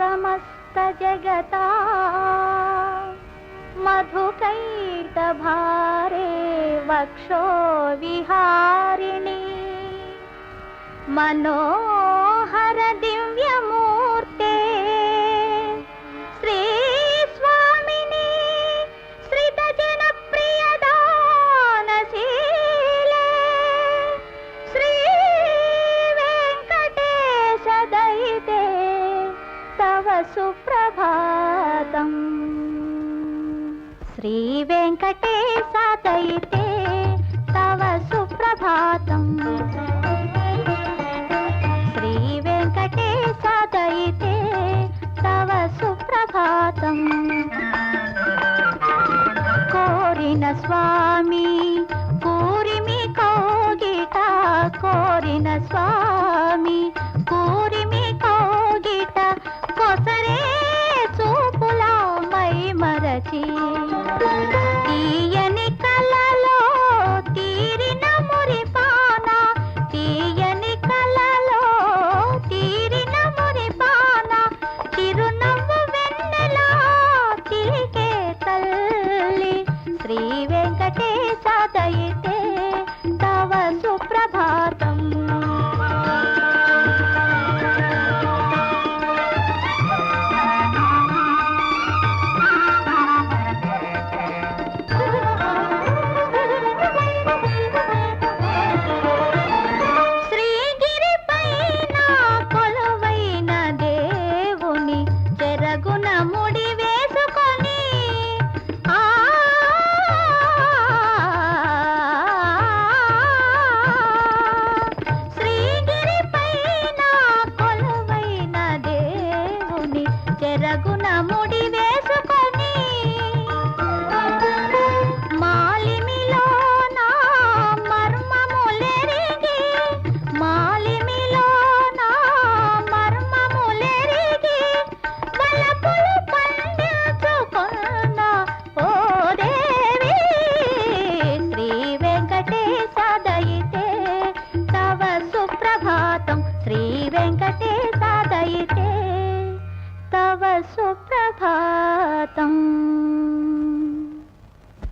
సమస్త జగతా మధుకైటభారే వక్షో విహారిణి సుప్రభాతం. శ్రీ వెంకటేశయితే తవ సుప్రభాతం. శ్రీ వెంకటేశయితే తవ సుప్రభాతం. కోరిన స్వామి కూరిమి కోగిట కోరిన స్వామి మరచి తీయని కలలో తీరిన మురిపాన తీయని కలలో తీరిన మురిపాన చిరునవ్వు వెన్నెలా చిలికే తల్లి. శ్రీ వెంకటేశ దయితే ஓடிவே सुप्रभातम्।